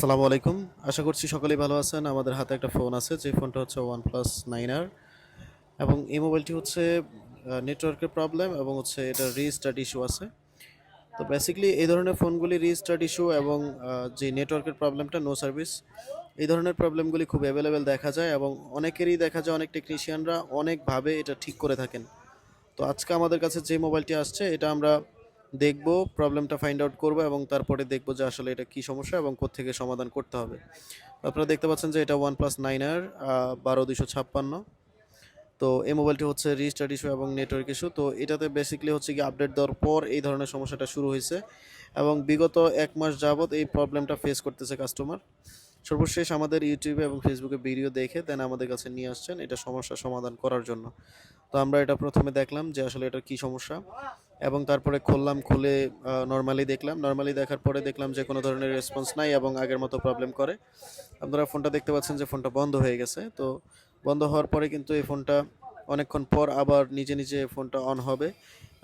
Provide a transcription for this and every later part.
আসসালামু আলাইকুম। আশা করছি সকলেই ভালো আছেন। আমাদের হাতে একটা ফোন আছে, যে ফোনটা হচ্ছে ওয়ান প্লাস নাইন আর। এবং এই মোবাইলটি হচ্ছে নেটওয়ার্কের প্রবলেম এবং হচ্ছে এটা রিস্টার্ট ইস্যু আছে। তো বেসিক্যালি এই ধরনের ফোনগুলি রিস্টার্ট ইস্যু এবং যে নেটওয়ার্কের প্রবলেমটা নো সার্ভিস এই ধরনের প্রবলেমগুলি খুব অ্যাভেলেবেল দেখা যায় এবং অনেকেরই দেখা যায়, অনেক টেকনিশিয়ানরা অনেকভাবে এটা ঠিক করে থাকেন। তো আজকে আমাদের কাছে যে মোবাইলটি আসছে, এটা আমরা দেখব প্রবলেমটা ফাইন্ড আউট করব এবং তারপরে দেখব যে আসলে এটা কি সমস্যা এবং কোত্থেকে সমাধান করতে হবে। আপনারা দেখতে পাচ্ছেন যে এটা ওয়ান প্লাস নাইন আর বারো দুশো ছাপ্পান্ন। তো এই মোবাইলটি হচ্ছে রিস্টার্ট ইস্যু এবং নেটওয়ার্ক ইস্যু তো এটাতে বেসিক্যালি হচ্ছে কি আপডেট দেওয়ার পর এই ধরনের সমস্যাটা শুরু হয়েছে এবং বিগত এক মাস যাবত এই প্রবলেমটা ফেস করতেছে কাস্টমার সর্বশেষ আমাদের ইউটিউবে এবং ফেসবুকে ভিডিও দেখে দেন আমাদের কাছে নিয়ে আসছেন এটা সমস্যার সমাধান করার জন্য। তো আমরা এটা প্রথমে দেখলাম যে আসলে এটা কি সমস্যা এবং তারপরে খুললাম, খুলে নর্মালি দেখলাম। নর্মালি দেখার পরে দেখলাম যে কোনো ধরনের রেসপন্স নাই এবং আগের মতো প্রবলেম করে। আপনারা ফোনটা দেখতে পাচ্ছেন যে ফোনটা বন্ধ হয়ে গেছে। তো বন্ধ হওয়ার পরে কিন্তু এই ফোনটা অনেকক্ষণ পর আবার নিজে নিজে ফোনটা অন হবে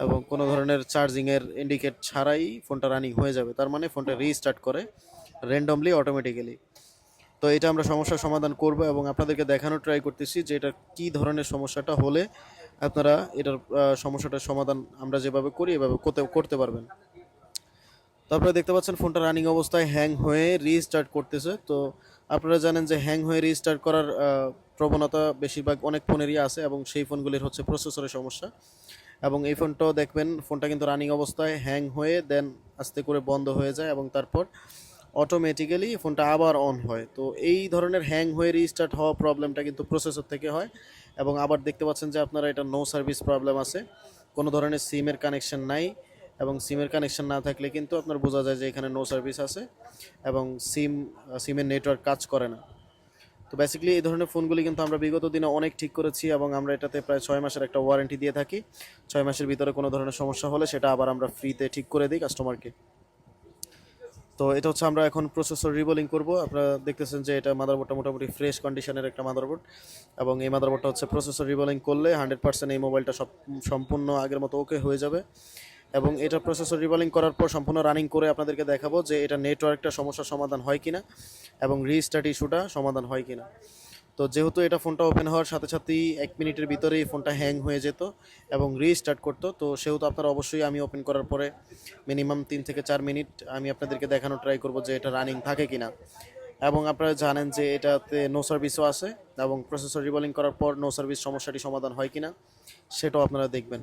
এবং কোনো ধরনের চার্জিংয়ের ইন্ডিকেট ছাড়াই ফোনটা রানিং হয়ে যাবে। তার মানে ফোনটা রিস্টার্ট করে র্যান্ডমলি অটোমেটিক্যালি তো এটা আমরা সমস্যার সমাধান করব এবং আপনাদেরকে দেখানোর ট্রাই করতেছি যে এটা কী ধরনের সমস্যাটা হলে আপনারা এটার সমস্যাটার সমাধান আমরা যেভাবে করি, এভাবে করতে পারবেন। তো আপনারা দেখতে পাচ্ছেন ফোনটা রানিং অবস্থায় হ্যাং হয়ে রিস্টার্ট করতেছে। তো আপনারা জানেন যে হ্যাং হয়ে রিস্টার্ট করার প্রবণতা বেশিরভাগ অনেক ফোনেরই আছে এবং সেই ফোনগুলির হচ্ছে প্রসেসরের সমস্যা। এবং এই ফোনটাও দেখবেন, ফোনটা কিন্তু রানিং অবস্থায় হ্যাং হয়ে দেন আস্তে করে বন্ধ হয়ে যায় এবং তারপর অটোমেটিক্যালি ফোনটা আবার অন হয়। তো এই ধরনের হ্যাং হয়ে রিস্টার্ট হওয়া প্রবলেমটা কিন্তু প্রসেসর থেকে হয় এবং আবার দেখতে পাচ্ছেন যে আপনারা এটা নো সার্ভিস প্রবলেম আছে। কোনো ধরনের সিমের কানেকশন নাই এবং সিমের কানেকশন না থাকলে কিন্তু আপনার বোঝা যায় যে এখানে নো সার্ভিস আছে এবং সিম সিমের নেটওয়ার্ক কাজ করে না। তো বেসিক্যালি এই ধরনের ফোনগুলি কিন্তু আমরা বিগত দিনে অনেক ঠিক করেছি এবং আমরা এটাতে প্রায় ছয় মাসের একটা ওয়ারেন্টি দিয়ে থাকি। ছয় মাসের ভিতরে কোনো ধরনের সমস্যা হলে সেটা আবার আমরা ফ্রিতে ঠিক করে দিই কাস্টমারকে তো এটা হচ্ছে আমরা এখন প্রসেসর রিবোলিং করব। আপনারা দেখতেছেন যে এটা মাদারবোর্ডটা মোটামুটি ফ্রেশ কন্ডিশনের একটা মাদারবোর্ড এবং এই মাদারবোর্ডটা হচ্ছে প্রসেসর রিবোলিং করলে হান্ড্রেড পার্সেন্ট এই মোবাইলটা সব, সম্পূর্ণ আগের মতো ওকে হয়ে যাবে। এবং এটা প্রসেসর রিবোলিং করার পর সম্পূর্ণ রানিং করে আপনাদেরকে দেখাবো যে এটা নেটওয়ার্কটা সমস্যার সমাধান হয় কিনা এবং রিস্টার্ট ইস্যুটা সমাধান হয় কিনা। তো যেহেতু এটা ফোনটা ওপেন হওয়ার সাথে সাথেই এক মিনিটের ভিতরেই ফোনটা হ্যাং হয়ে যেত এবং রিস্টার্ট করতো, তো সেহেতু আপনারা অবশ্যই আমি ওপেন করার পরে মিনিমাম তিন থেকে চার মিনিট আমি আপনাদেরকে দেখানোর ট্রাই করব যে এটা রানিং থাকে কি না এবং আপনারা জানেন যে এটাতে নো সার্ভিসও আছে এবং প্রসেসর রিবলিং করার পর নো সার্ভিস সমস্যাটি সমাধান হয় কিনা, সেটাও আপনারা দেখবেন।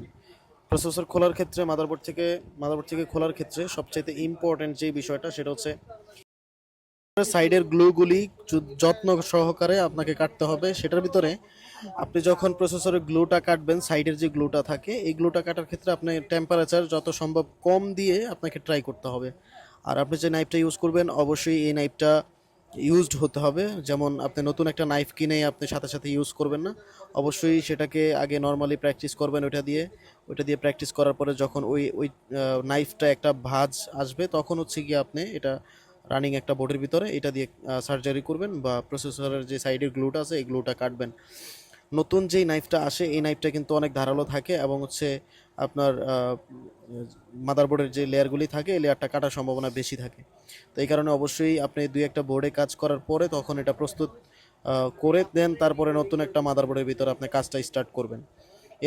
প্রসেসর খোলার ক্ষেত্রে মাদারবোর্ড থেকে মাদারবোর্ড থেকে খোলার ক্ষেত্রে সবচাইতে ইম্পর্ট্যান্ট যে বিষয়টা সেটা হচ্ছে সাইডের গ্লুগুলি যত্ন সহকারে আপনাকে কাটতে হবে। সেটার ভিতরে আপনি যখন প্রসেসরের গ্লুটা কাটবেন, সাইডের যে গ্লুটা থাকে, এই গ্লুটা কাটার ক্ষেত্রে আপনি টেম্পারেচার যত সম্ভব কম দিয়ে আপনাকে ট্রাই করতে হবে। আর আপনি যে নাইফটা ইউজ করবেন, অবশ্যই এই নাইফটা ইউজড হতে হবে। যেমন আপনি নতুন একটা নাইফ কিনে আপনি সাথে সাথে ইউজ করবেন না। অবশ্যই সেটাকে আগে নর্মালি প্র্যাকটিস করবেন ওইটা দিয়ে। ওইটা দিয়ে প্র্যাকটিস করার পরে যখন ওই ওই নাইফটা একটা ভাজ আসবে, তখন হচ্ছে গিয়ে আপনি এটা রানিং একটা বোর্ডের ভিতরে, এটা দিয়ে সার্জারি করবেন বা প্রসেসরের যে সাইডের গ্লুটা আছে, এই গ্লুটা কাটবেন। নতুন যেই নাইফটা আসে, এই নাইফটা কিন্তু অনেক ধারালো থাকে এবং হচ্ছে আপনার মাদারবোর্ডের যে লেয়ারগুলি থাকে, এই লেয়ারটা কাটার সম্ভাবনা বেশি থাকে। তো এই কারণে অবশ্যই আপনি দুই একটা বোর্ডে কাজ করার পরে তখন এটা প্রস্তুত করে দেন, তারপরে নতুন একটা মাদারবোর্ডের ভিতরে আপনি কাজটা স্টার্ট করবেন।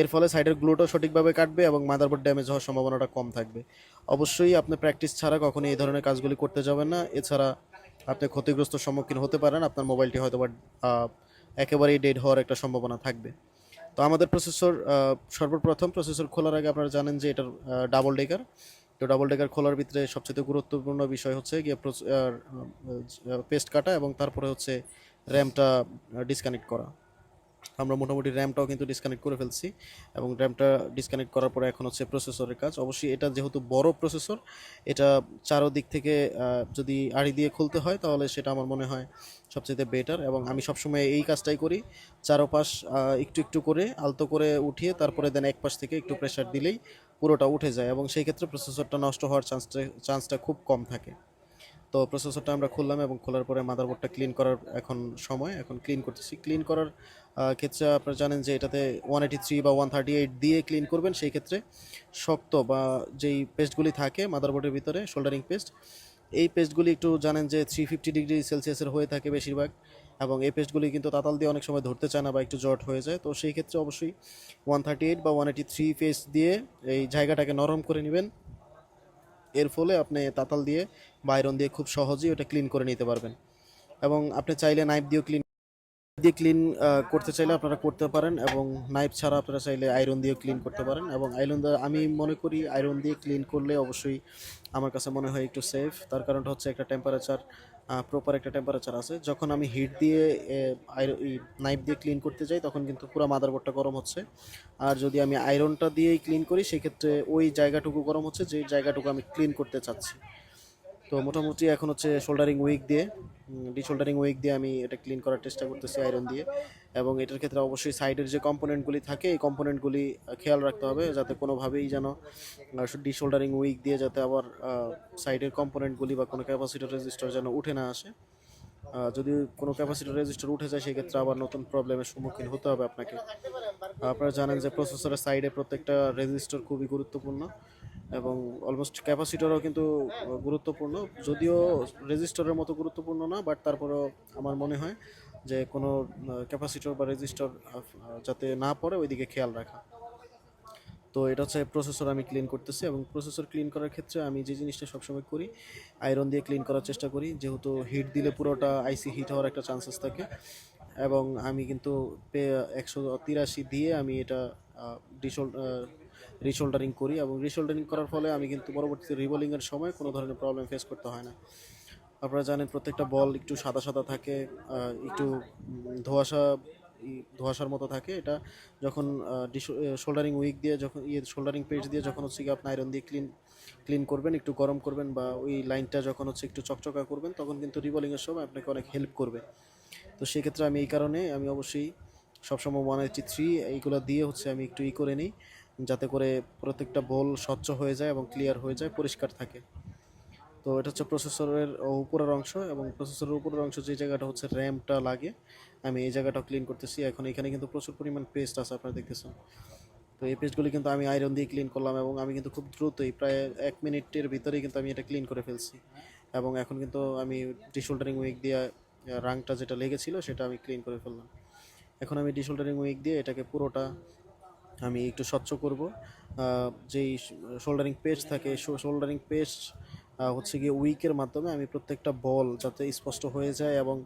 এর ফলে সাইডের গ্লুটাও সঠিকভাবে কাটবে এবং মাদারবোর্ড ড্যামেজ হওয়ার সম্ভাবনাটা কম থাকবে। অবশ্যই আপনি প্র্যাকটিস ছাড়া কখনোই এই ধরনের কাজগুলি করতে যাবেন না। এছাড়া আপনি ক্ষতিগ্রস্ত সম্মুখীন হতে পারেন, আপনার মোবাইলটি হয়তো বা একেবারেই ডেড হওয়ার একটা সম্ভাবনা থাকবে। তো আমাদের প্রসেসর সর্বপ্রথম প্রসেসর খোলার আগে আপনারা জানেন যে এটার ডাবল ডেকার তো ডাবল ডেকার খোলার ভিতরে সবচেয়ে গুরুত্বপূর্ণ বিষয় হচ্ছে গিয়ে পেস্ট কাটা এবং তারপরে হচ্ছে র্যামটা ডিসকানেক্ট করা। আমরা মোটামুটি র্যামটাও কিন্তু ডিসকানেক্ট করে ফেলছি এবং র্যামটা ডিসকানেক্ট করার পরে এখন হচ্ছে প্রসেসরের কাজ। অবশ্যই এটা যেহেতু বড় প্রসেসর এটা চারোদিক থেকে যদি আড়ি দিয়ে খুলতে হয় তাহলে সেটা আমার মনে হয় সবচেয়ে বেটার এবং আমি সবসময় এই কাজটাই করি। চারোপাশ একটু একটু করে, আলতো করে উঠিয়ে তারপরে দেন এক পাশ থেকে একটু প্রেশার দিলেই পুরোটা উঠে যায় এবং সেই ক্ষেত্রে প্রসেসরটা নষ্ট হওয়ার চান্সটা চান্সটা খুব কম থাকে। তো প্রসেসরটা আমরা খুললাম এবং খোলার পরে মাদারবোর্ডটা ক্লিন করার এখন সময়, এখন ক্লিন করতেছি। ক্লিন করার ক্ষেত্রে আপনারা জানেন যে এটাতে ওয়ান এইটি থ্রি বা ওয়ান থার্টি এইট দিয়ে ক্লিন করবেন, সেই ক্ষেত্রে শক্ত বা যেই পেস্টগুলি থাকে মাদারবোর্ডের ভিতরে শোল্ডারিং পেস্ট এই পেস্টগুলি একটু জানেন যে থ্রি ফিফটি ডিগ্রি সেলসিয়াসের হয়ে থাকে বেশিরভাগ এবং এই পেস্টগুলি কিন্তু তাতাল দিয়ে অনেক সময় ধরতে চায় না বা একটু জট হয়ে যায়। তো সেই ক্ষেত্রে অবশ্যই ওয়ান থার্টি এইট বা ওয়ান এইটি থ্রি পেস্ট দিয়ে এই জায়গাটাকে নরম করে নেবেন। এর ফলে আপনি তাতাল দিয়ে বা আয়রন দিয়ে খুব সহজেই ওটা ক্লিন করে নিতে পারবেন। এবং আপনি চাইলে নাইফ দিয়েও ক্লিন দিয়ে ক্লিন করতে চাইলে আপনারা করতে পারেন এবং নাইফ ছাড়া আপনারা চাইলে আয়রন দিয়েও ক্লিন করতে পারেন এবং আয়রন আমি মনে করি আয়রন দিয়ে ক্লিন করলে অবশ্যই আমার কাছে মনে হয় একটু সেফ তার কারণটা হচ্ছে একটা টেম্পারেচার প্রপার একটা টেম্পারেচার আছে। যখন আমি হিট দিয়ে নাইফ দিয়ে ক্লিন করতে যাই তখন কিন্তু পুরো মাদারবোর্ডটা গরম হচ্ছে। আর যদি আমি আয়রনটা দিয়েই ক্লিন করি, সেক্ষেত্রে ওই জায়গাটুকু গরম হচ্ছে, যে জায়গাটুকু আমি ক্লিন করতে চাচ্ছি। তো মোটামুটি এখন হচ্ছে শোল্ডারিং উইক দিয়ে ডিশোল্ডারিং উইক দিয়ে আমি এটা ক্লিন করার চেষ্টা করতেছি আয়রন দিয়ে। এবং এটার ক্ষেত্রে অবশ্যই সাইডের যে কম্পোনেন্টগুলি থাকে, এই কম্পোনেন্টগুলি খেয়াল রাখতে হবে যাতে কোনোভাবেই যেন ডিশোল্ডারিং উইক দিয়ে যাতে আবার সাইডের কম্পোনেন্টগুলি বা কোনো ক্যাপাসিটার রেজিস্টার যেন উঠে না আসে। যদি কোনো ক্যাপাসিটার রেজিস্টার উঠে যায়, সেক্ষেত্রে আবার নতুন প্রবলেমের সম্মুখীন হতে হবে আপনাকে। আপনারা জানেন যে প্রসেসরের সাইডে প্রত্যেকটা রেজিস্টার খুবই গুরুত্বপূর্ণ। এবং অলমোস্ট ক্যাপাসিটারও কিন্তু গুরুত্বপূর্ণ। যদিও রেজিস্টারের মতো গুরুত্বপূর্ণ না বাট তারপরেও আমার মনে হয় যে কোনো ক্যাপাসিটর বা রেজিস্টার যাতে না পড়ে, ওইদিকে খেয়াল রাখা। তো এটা হচ্ছে প্রসেসর আমি ক্লিন করতেছি এবং প্রসেসর ক্লিন করার ক্ষেত্রে আমি যে জিনিসটা সবসময় করি আয়রন দিয়ে ক্লিন করার চেষ্টা করি। যেহেতু হিট দিলে পুরোটা আইসি হিট হওয়ার একটা চান্সেস থাকে। এবং আমি কিন্তু একশো তিরাশি দিয়ে আমি এটা ডিসোল রিশোল্ডারিং করি এবং রিশোল্ডারিং করার ফলে আমি কিন্তু পরবর্তীতে রিবোলিংয়ের সময় কোনো ধরনের প্রবলেম ফেস করতে হয় না। আপনারা জানেন প্রত্যেকটা বল একটু সাদা সাদা থাকে একটু ধোঁয়াশা ধোঁয়াশার মতো থাকে। এটা যখন শোল্ডারিং উইক দিয়ে যখন ইয়ে শোল্ডারিং পেজ দিয়ে যখন হচ্ছে কি আপনি আয়রন দিয়ে ক্লিন ক্লিন করবেন, একটু গরম করবেন বা ওই লাইনটা যখন হচ্ছে একটু চকচকা করবেন, তখন কিন্তু রিবলিংয়ের সময় আপনাকে অনেক হেল্প করবে। তো সেক্ষেত্রে আমি এই কারণে আমি অবশ্যই সবসময় ওয়ান এইটি থ্রি এইগুলো দিয়ে হচ্ছে আমি একটু ই করে নিই। যাতে করে প্রত্যেকটা বল স্বচ্ছ হয়ে যায় এবং ক্লিয়ার হয়ে যায়, পরিষ্কার থাকে। তো এটা হচ্ছে প্রসেসরের উপরের অংশ এবং প্রসেসরের উপরের অংশ যে জায়গাটা হচ্ছে র্যামটা লাগে, আমি এই জায়গাটা ক্লিন করতেছি। এখন এখানে কিন্তু প্রচুর পরিমাণ পেস্ট আছে, আপনারা দেখতেছেন। তো এই পেস্টগুলি কিন্তু আমি আয়রন দিয়ে ক্লিন করলাম এবং আমি কিন্তু খুব দ্রুতই প্রায় এক মিনিটের ভিতরেই কিন্তু আমি এটা ক্লিন করে ফেলছি। এবং এখন কিন্তু আমি ডিশোল্ডারিং উইক দিয়ে রাংটা যেটা লেগেছিল সেটা আমি ক্লিন করে ফেললাম। এখন আমি ডিশোল্ডারিং উইক দিয়ে এটাকে পুরোটা আমি একটু স্বচ্ছ করব। যেই শোল্ডারিং পেস্ট থাকে শোল্ডারিং পেস্ট হচ্ছে গিয়ে উইকের মাধ্যমে আমি প্রত্যেকটা বল যাতে স্পষ্ট হয়ে যায় এবং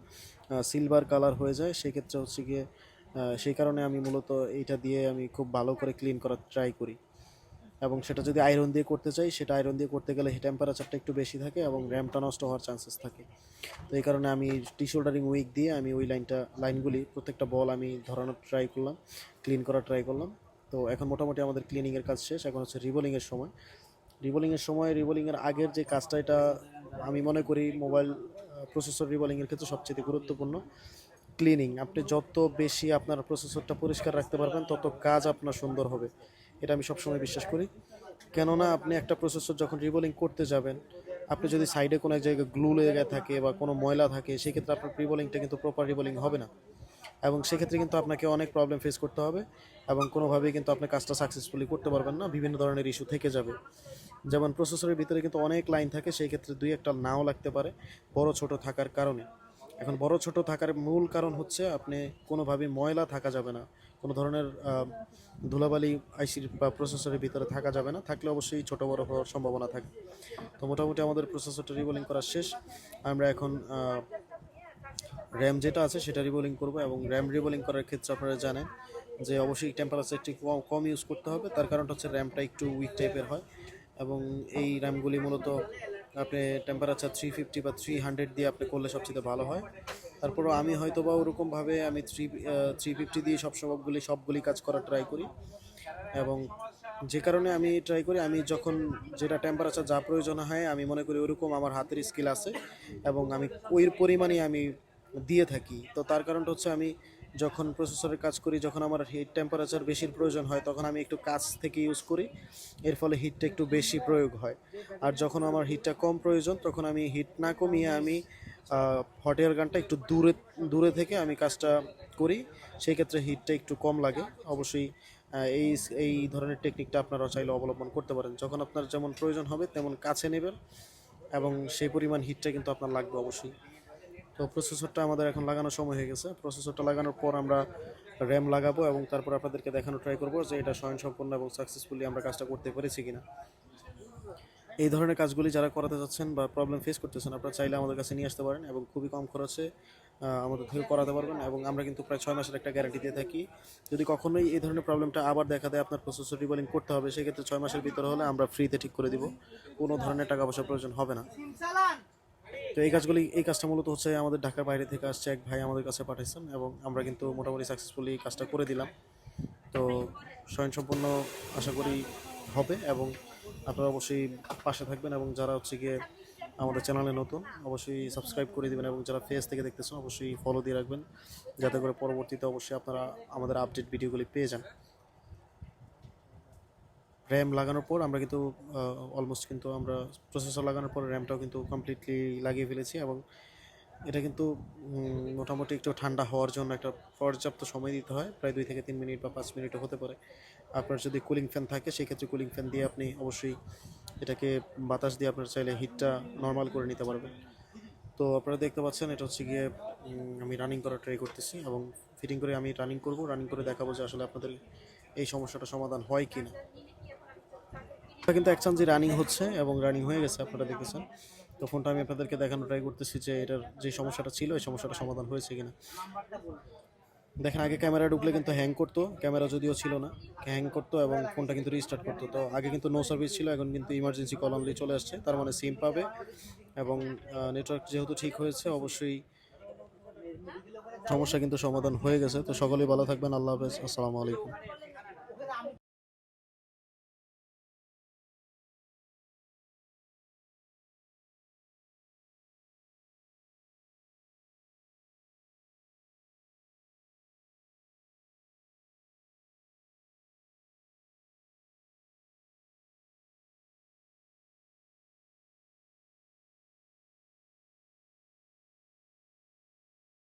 সিলভার কালার হয়ে যায়, সেক্ষেত্রে হচ্ছে গিয়ে সেই কারণে আমি মূলত এইটা দিয়ে আমি খুব ভালো করে ক্লিন করার ট্রাই করি। এবং সেটা যদি আয়রন দিয়ে করতে চাই, সেটা আয়রন দিয়ে করতে গেলে টেম্পারেচারটা একটু বেশি থাকে এবং র্যামটা নষ্ট হওয়ার চান্সেস থাকে। তো এই কারণে আমি টি শোল্ডারিং উইক দিয়ে আমি ওই লাইনটা লাইনগুলি প্রত্যেকটা বল আমি ধরানোর ট্রাই করলাম ক্লিন করার ট্রাই করলাম। তো এখন মোটামুটি আমাদের ক্লিনিংয়ের কাজ শেষ, এখন হচ্ছে রিবোলিংয়ের সময়। রিবোলিংয়ের সময় রিবোলিংয়ের আগের যে কাজটা, এটা আমি মনে করি মোবাইল প্রসেসর রিবোলিংয়ের ক্ষেত্রে সবচেয়ে গুরুত্বপূর্ণ। ক্লিনিং আপনি যত বেশি আপনার প্রসেসরটা পরিষ্কার রাখতে পারবেন, তত কাজ আপনার সুন্দর হবে। এটা আমি সবসময় বিশ্বাস করি। কেননা আপনি একটা প্রসেসর যখন রিবোলিং করতে যাবেন, আপনি যদি সাইডে কোনো এক জায়গায় গ্লু লেগে থাকে বা কোনো ময়লা থাকে, সেক্ষেত্রে আপনার রিবোলিংটা কিন্তু প্রপার রিবোলিং হবে না। এবং সেক্ষেত্রে কিন্তু আপনাকে অনেক প্রবলেম ফেস করতে হবে এবং কোনোভাবেই কিন্তু আপনি কাজটা সাকসেসফুলি করতে পারবেন না, বিভিন্ন ধরনের ইস্যু থেকে যাবে। যেমন প্রসেসরের ভিতরে কিন্তু অনেক লাইন থাকে, সেই ক্ষেত্রে দুই একটা নাও লাগতে পারে বড় ছোট থাকার কারণে। এখন বড় ছোট থাকার মূল কারণ হচ্ছে আপনি কোনোভাবে ময়লা থাকা যাবে না, কোনো ধরনের ধুলাবালি আইসির বা প্রসেসরের ভিতরে থাকা যাবে না, থাকলে অবশ্যই ছোট বড় হওয়ার সম্ভাবনা থাকে। তো মোটামুটি আমাদের প্রসেসরটা রিবোলিং করা শেষ। আমরা এখন র্যাম যেটা আছে সেটা রিবোলিং করব এবং র্যাম রিবোলিং করার ক্ষেত্রে আপনারা জানেন যে অবশ্যই টেম্পারেচার একটু কম ইউজ করতে হবে। তার কারণটা হচ্ছে র্যামটা একটু উইক টাইপের হয় এবং এই র্যামগুলি মূলত আপনি টেম্পারেচার থ্রি ফিফটি বা থ্রি হান্ড্রেড দিয়ে আপনি করলে সবচেয়ে ভালো হয়। তারপরও আমি হয়তো বা ওরকমভাবে আমি থ্রি থ্রি ফিফটি দিয়ে সব সবগুলি সবগুলি কাজ করার ট্রাই করি এবং যে কারণে আমি ট্রাই করি, আমি যখন যেটা টেম্পারেচার যা প্রয়োজন হয়, আমি মনে করি ওরকম আমার হাতের স্কিল আছে এবং আমি ওই পরিমাণে আমি দিয়ে থাকি। তো তার কারণটা হচ্ছে আমি যখন প্রসেসরের কাজ করি, যখন আমার হিট টেম্পারেচার বেশির প্রয়োজন হয়, তখন আমি একটু কাছ থেকে ইউজ করি। এর ফলে হিটটা একটু বেশি প্রয়োগ হয়। আর যখন আমার হিটটা কম প্রয়োজন, তখন আমি হিট না কমিয়ে আমি হট এয়ার গানটা একটু দূরে দূরে থেকে আমি কাজটা করি। সেই ক্ষেত্রে হিটটা একটু কম লাগে। অবশ্যই এই এই ধরনের টেকনিকটা আপনারা চাইলে অবলম্বন করতে পারেন। যখন আপনার যেমন প্রয়োজন হবে, তেমন কাছে নেবেন এবং সেই পরিমাণ হিটটা কিন্তু আপনার লাগবে অবশ্যই। তো প্রসেসরটা আমাদের এখন লাগানোর সময় হয়ে গেছে। প্রসেসরটা লাগানোর পর আমরা র্যাম লাগাবো এবং তারপর আপনাদেরকে দেখানো ট্রাই করব যে এটা স্বয়ংসম্পূর্ণ এবং সাকসেসফুলি আমরা কাজটা করতে পেরেছি কিনা। এই ধরনের কাজগুলি যারা করাতে যাচ্ছেন বা প্রবলেম ফেস করতেছেন, আপনারা চাইলে আমাদের কাছে নিয়ে আসতে পারেন এবং খুবই কম খরচে আমাদের থেকে করাতে পারবেন এবং আমরা কিন্তু প্রায় ছয় মাসের একটা গ্যারান্টি দিয়ে থাকি। যদি কখনোই এই ধরনের প্রবলেমটা আবার দেখা দেয়, আপনার প্রসেসর রিবলিং করতে হবে, সেক্ষেত্রে ছয় মাসের ভিতরে হলে আমরা ফ্রিতে ঠিক করে দিব। কোনো ধরনের টাকা পয়সার প্রয়োজন হবে না। তো এই কাজগুলি, এই কাজটা মূলত হচ্ছে আমাদের ঢাকার বাইরে থেকে আসছে এক ভাই আমাদের কাছে পাঠাইছেন এবং আমরা কিন্তু মোটামুটি সাকসেসফুলি কাজটা করে দিলাম। তো স্বয়ংসম্পূর্ণ আশা করি হবে এবং আপনারা অবশ্যই পাশে থাকবেন এবং যারা হচ্ছে গিয়ে আমাদের চ্যানেলে নতুন, অবশ্যই সাবস্ক্রাইব করে দিবেন এবং যারা ফেস থেকে দেখতেছেন, অবশ্যই ফলো দিয়ে রাখবেন। যাতে করে পরবর্তীতে অবশ্যই আপনারা আমাদের আপডেট ভিডিওগুলি পেয়ে যান। র্যাম লাগানোর পর আমরা কিন্তু অলমোস্ট কিন্তু আমরা প্রসেসর লাগানোর পর র্যামটাও কিন্তু কমপ্লিটলি লাগিয়ে ফেলেছি এবং এটা কিন্তু মোটামুটি একটু ঠান্ডা হওয়ার জন্য একটা পর্যাপ্ত সময় দিতে হয়। প্রায় দুই থেকে তিন মিনিট বা পাঁচ মিনিটও হতে পারে। আপনার যদি কুলিং ফ্যান থাকে, সেক্ষেত্রে কুলিং ফ্যান দিয়ে আপনি অবশ্যই এটাকে বাতাস দিয়ে আপনার চাইলে হিটটা নর্মাল করে নিতে পারবেন। তো আপনারা দেখতে পাচ্ছেন, এটা হচ্ছে গিয়ে আমি রানিং করার ট্রাই করতেছি এবং ফিটিং করে আমি রানিং করব। রানিং করে দেখাবো যে আসলে আপনাদের এই সমস্যাটা সমাধান হয় কি না এটা কিন্তু এক চান্সই রানিং হচ্ছে এবং রানিং হয়ে গেছে, আপনারা দেখেছেন। তো ফোনটা আমি আপনাদেরকে দেখানো ট্রাই করতেছি যে এটার যে সমস্যাটা ছিল, এই সমস্যাটা সমাধান হয়েছে কিনা। দেখেন, আগে ক্যামেরা ঢুকলে কিন্তু হ্যাং করতো ক্যামেরা যদিও ছিল না হ্যাং করতো এবং ফোনটা কিন্তু রিস্টার্ট করতো। তো আগে কিন্তু নো সার্ভিস ছিল, এখন কিন্তু ইমার্জেন্সি কল অনলি চলে আসছে, তার মানে সিম পাবে এবং নেটওয়ার্ক যেহেতু ঠিক হয়েছে, অবশ্যই সমস্যা কিন্তু সমাধান হয়ে গেছে। তো সকলেই ভালো থাকবেন, আল্লাহ হাফেজ, আসসালামু আলাইকুম।